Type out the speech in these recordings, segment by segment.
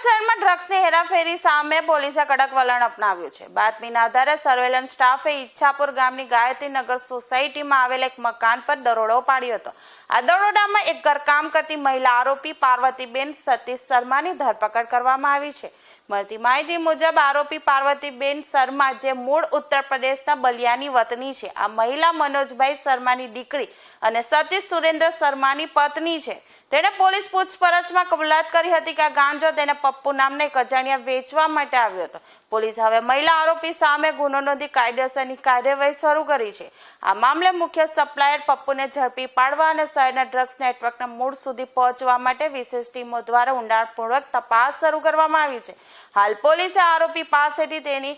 ડ્રગ્સની હેરાફેરી સામે પોલીસે કડક વલણ અપનાવ્યું છે. બાતમીના આધારે સર્વેલન્સ સ્ટાફે ઈચ્છાપુર ગામની ગાયત્રીનગર સોસાયટીમાં આવેલ એક મકાન પર દરોડો પાડ્યો હતો. આ દરોડામાં એક ઘરકામ કરતી મહિલા આરોપી પાર્વતીબેન સતીશ શર્માની ધરપકડ કરવામાં આવી છે. મળતી માહિતી મુજબ આરોપી પાર્વતીબેન શર્મા, જે મૂળ ઉત્તર પ્રદેશના બલિયાની વતની છે. આ મહિલા મનોજભાઈ શર્માની દીકરી અને સતીશ સુરેન્દ્ર શર્માની પત્ની છે. તેણે પોલીસ પૂછપરછમાં કબૂલાત કરી હતી કે આ ગાંજો તેને પપ્પુ નામને એક અજાણ્યા વેચવા માટે આવ્યો હતો. પોલીસ હવે મહિલા આરોપી સામે ગુનો નોંધી કાયદેસરની કાર્યવાહી શરૂ કરી છે. આ મામલે મુખ્ય સપ્લાયર પપ્પુને ઝડપી પાડવા અને શહેરના ડ્રગ્સ નેટવર્કના મૂળ સુધી પહોંચવા માટે વિશેષ ટીમો દ્વારા ઊંડાણપૂર્વક તપાસ શરૂ કરવામાં આવી છે. હાલ પોલીસે આરોપી પાસેથી તેની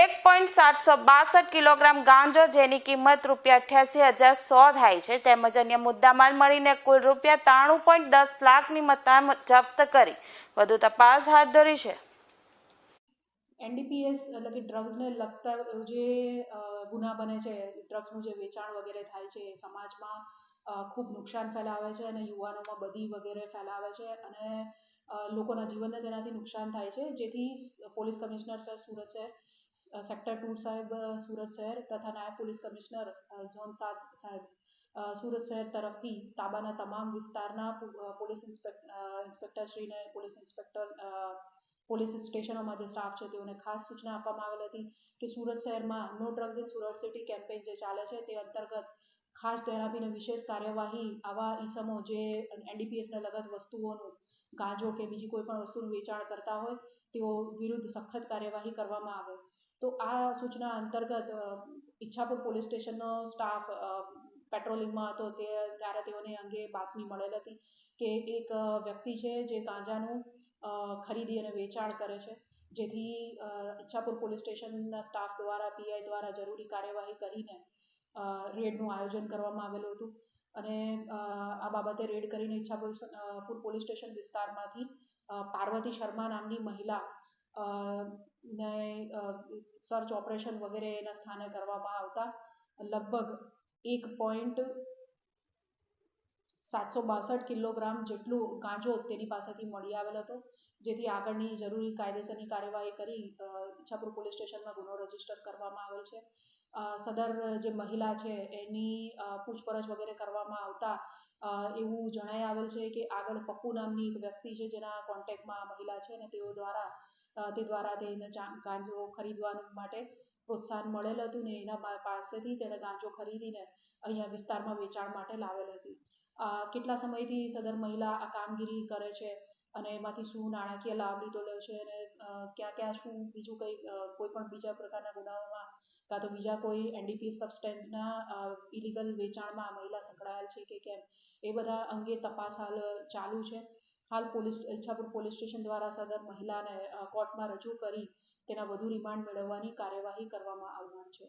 એક પોઈન્ટ સાતસો બાસઠ કિલોગ્રામ ગાંજો, જેની કિંમત રૂપિયા અઠ્યાસી હજાર સો થાય છે, તેમજ અન્ય મુદ્દામાલ મળીને કુલ રૂપિયા ત્રાણું પોઈન્ટ દસ લાખની મત્તા જપ્ત કરી. વધુ તપાસ હાથ ધરી છે. એનડીપીએસ, એટલે કે ડ્રગ્સને લગતા જે ગુના બને છે, ડ્રગ્સનું જે વેચાણ વગેરે થાય છે સમાજમાં ખૂબ નુકસાન ફેલાવે છે અને યુવાનોમાં બધી વગેરે ફેલાવે છે અને લોકોના જીવનને તેનાથી નુકસાન થાય છે. જેથી પોલીસ કમિશનર સર સુરત શહેર સેક્ટર ટુ સાહેબ સુરત શહેર તથા નાયબ પોલીસ કમિશનર ઝોન સાત સાહેબ. સુરત શહેર તરફથી તાબાના તમામ વિસ્તારના પોલીસ ઇન્સ્પેક અ, ઇન્સ્પેક્ટરશ્રીને પોલીસ ઇન્સ્પેક્ટર પોલીસ સ્ટેશનોમાં જે સ્ટાફ છે તેઓને ખાસ સૂચના આપવામાં આવેલ હતી કે સુરત શહેરમાં no drugs in Surat city campaign જે ચાલે છે તે અંતર્ગત ખાસ ધ્યાન વિશેષ કાર્યવાહી આવા ઈસમો જે એનડીપીએસને લગત વસ્તુઓનું ગાંજો કે બીજી કોઈ પણ વસ્તુનું વેચાણ કરતા હોય, તેઓ વિરુદ્ધ સખત કાર્યવાહી કરવામાં આવે. તો આ સૂચના અંતર્ગત ઈચ્છાપુર પોલીસ સ્ટેશનનો સ્ટાફ પેટ્રોલિંગમાં હતો, તે ત્યારે તેઓને અંગે બાતમી મળેલ હતી કે એક વ્યક્તિ છે જે ગાંજાનું ખરીદી અને વેચાણ કરે છે, જેથી ઈચ્છાપુર પોલીસ સ્ટેશનના સ્ટાફ દ્વારા, પીઆઈ દ્વારા જરૂરી કાર્યવાહી કરીને રેડનું આયોજન કરવામાં આવેલું હતું. અને આ બાબતે રેડ કરીને ઈચ્છાપુર પોલીસ સ્ટેશન વિસ્તારમાંથી પાર્વતી શર્મા નામની મહિલા ને સર્ચ ઓપરેશન વગેરે એના સ્થાને કરવામાં આવતા, લગભગ એક પોઈન્ટ સાતસો બાસઠ કિલોગ્રામ જેટલું ગાંજો તેની પાસેથી મળી આવેલ હતો, જેથી આગળની જરૂરી કાયદેસરની કાર્યવાહી કરી ઈચ્છાપુર પોલીસ સ્ટેશનમાં ગુનો રજિસ્ટર કરવામાં આવેલ છે. સદર જે મહિલા છે, એની પૂછપરછ વગેરે કરવામાં આવતા એવું જણાઈ આવેલ છે કે આગળ પપ્પુ નામની એક વ્યક્તિ છે જેના કોન્ટેક્ટમાં આ મહિલા છે અને તેઓ દ્વારા તે દ્વારા તેને ગાંજો ખરીદવા માટે પ્રોત્સાહન મળેલ હતું ને એના પાસેથી તેણે ગાંજો ખરીદીને અહીંયા વિસ્તારમાં વેચાણ માટે લાવેલ હતી. કેટલા સમયથી સદર મહિલા આ કામગીરી કરે છે અને એમાંથી શું નાણાકીય લાભ લે છે અને ક્યાં ક્યાં શું બીજું કંઈ કોઈ પણ બીજા પ્રકારના ગુનાઓમાં કાં તો બીજા કોઈ એનડીપી સબસ્ટેન્સના ઇલીગલ વેચાણમાં આ મહિલા સંકળાયેલ છે કે કેમ, એ બધા અંગે તપાસ હાલ ચાલુ છે. હાલ પોલીસ, ઈચ્છાપુર પોલીસ સ્ટેશન દ્વારા સદર મહિલાને કોર્ટમાં રજૂ કરી તેના વધુ રિમાન્ડ મેળવવાની કાર્યવાહી કરવામાં આવનાર છે.